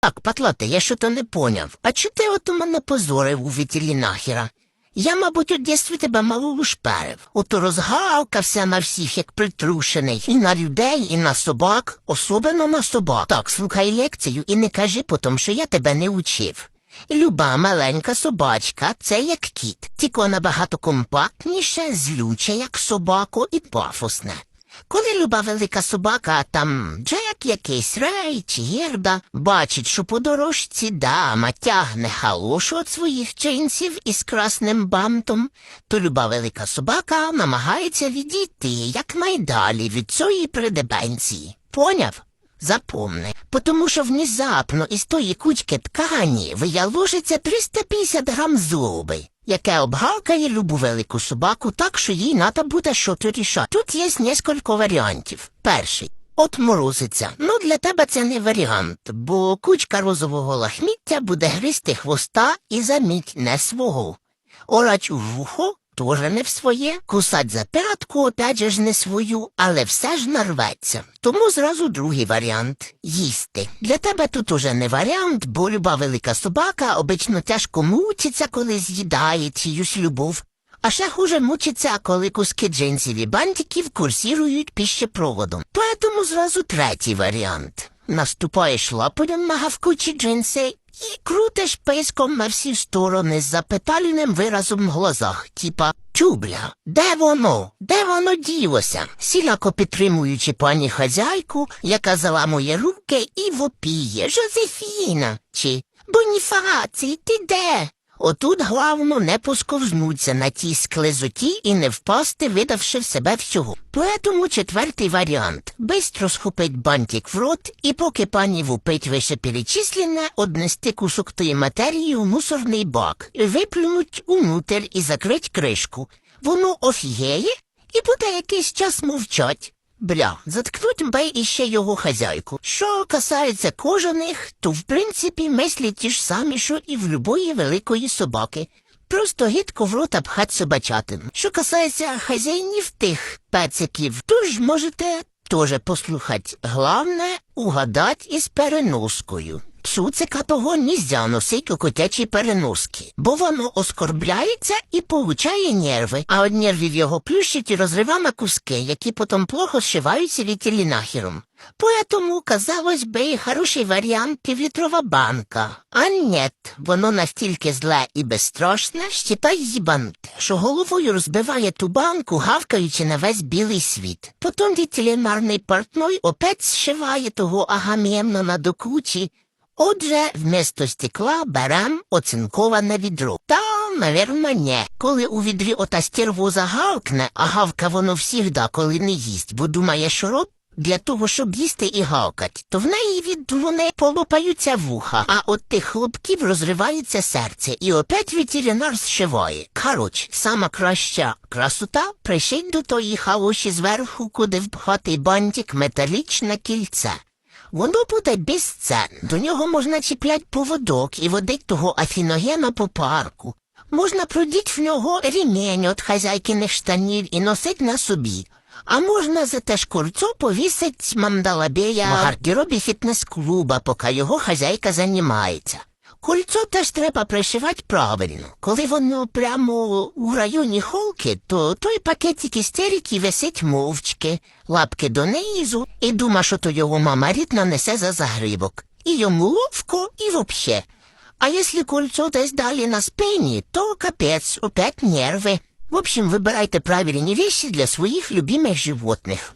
Так, патлата, я що-то не поняв. А чи ти от мене позорив у ветеринахера? Я, мабуть, у дєстві тебе мало лушперив. Ото розгавкався на всіх, як притрушений. І на людей, і на собак, особливо на собак. Так, слухай лекцію і не кажи потім, що я тебе не учив. Люба маленька собачка це як кіт, тільки набагато компактніше, злюче, як собако, і пафосне. Коли люба велика собака, там Джек якийсь рей чи герда, бачить, що по дорожці дама тягне халушу від своїх джинсів із красним бантом, то люба велика собака намагається відійти якнайдалі від цієї придебенції. Поняв? Запомни, потому що внезапно із тої кучки ткані виялужиться 350 грам злоби, яке обгавкає любу велику собаку так, що їй треба буде що рішати. Тут є несколько варіантів. Перший. От морозиться. Ну, для тебе це не варіант, бо кучка розового лахміття буде гризти хвоста і заміть не свого. Орать у вухо Тоже не в своє, кусать за п'ятку, опять же ж не свою, але все ж нарветься. Тому зразу другий варіант їсти. Для тебе тут уже не варіант, бо люба велика собака обично тяжко мучиться, коли з'їдає чиюсь любов. А ще хуже мучиться, коли куски джинсів і бантиків курсірують піщепроводом. Поэтому зразу третій варіант. Наступаєш лапою на гавкучі джинси і крутиш писком на всі сторони з запитальним виразом в глазах, типа Чубля, де воно? Де воно ділося? Сіляко підтримуючи пані хазяйку, яка заламує руки і вопіє Жозефіна чи Боніфацій, ти де? Отут главно не посковзнуться на тій склизоті і не впасти, видавши в себе всього. Поэтому четвертий варіант бистро схопить бантик в рот і поки пані вупить вище перечислене, однести кусок тої матерії у мусорний бак, виплюнуть унутрь і закрить кришку. Воно офігеє і буде якийсь час мовчать. Бля, заткнуть бей іще його хазяйку. Що касається кожаних, то в принципі мислі ті ж самі, що і в любої великої собаки. Просто гидко в рота пхать собачатин. Що касається хазяїнів тих пециків, то ж можете теж послухать. Главне угадать із переноскою. Цуцика того нельзя носить у котячій переноски, бо воно оскорбляється і получає нерви, а од нервів його плющить і розрива на куски, які потім плохо зшиваються вітелінахером. Поэтому, казалось би, хороший варіант півлітрова банка. А нет, воно настільки зле і безстрашне, щитай їбанте, що головою розбиває ту банку, гавкаючи на весь білий світ. Потім ветеринарний портной опять зшиває того агамємно на докучі, Отже, вместо стекла берем оцинковане відро. Та, наверно, не. Коли у відрі ота стервоза гавкне, а гавка воно всігда, коли не їсть, бо думає, що рот для того, щоб їсти і гавкать, то в неї від вони полопаються вуха, а от тих хлопків розривається серце, і опять ветеринар зшиває. Коротше, сама краща красота пришить до тої халуші зверху, куди впхати бантик металічне кільце. Воно буде безцен. До нього можна чіплять поводок і водить того афіногена по парку. Можна продіть в нього ремінь від хазяйкиних штанів і носить на собі. А можна за те ж кольцо повісить мандалабея в гардеробі фітнес-клуба, поки його хазяйка займається. Кольцо теж треба пришивати правильно. Коли воно прямо у районі холки, то той пакетик істерики висить мовчки, лапки донизу, і дума, що то його мама рідна несе за загрибок. І йому ловко, і вообще. А якщо кольцо десь далі на спині, то капець, опять нерви. В общем, вибирайте правильні вещи для своїх любимих животних.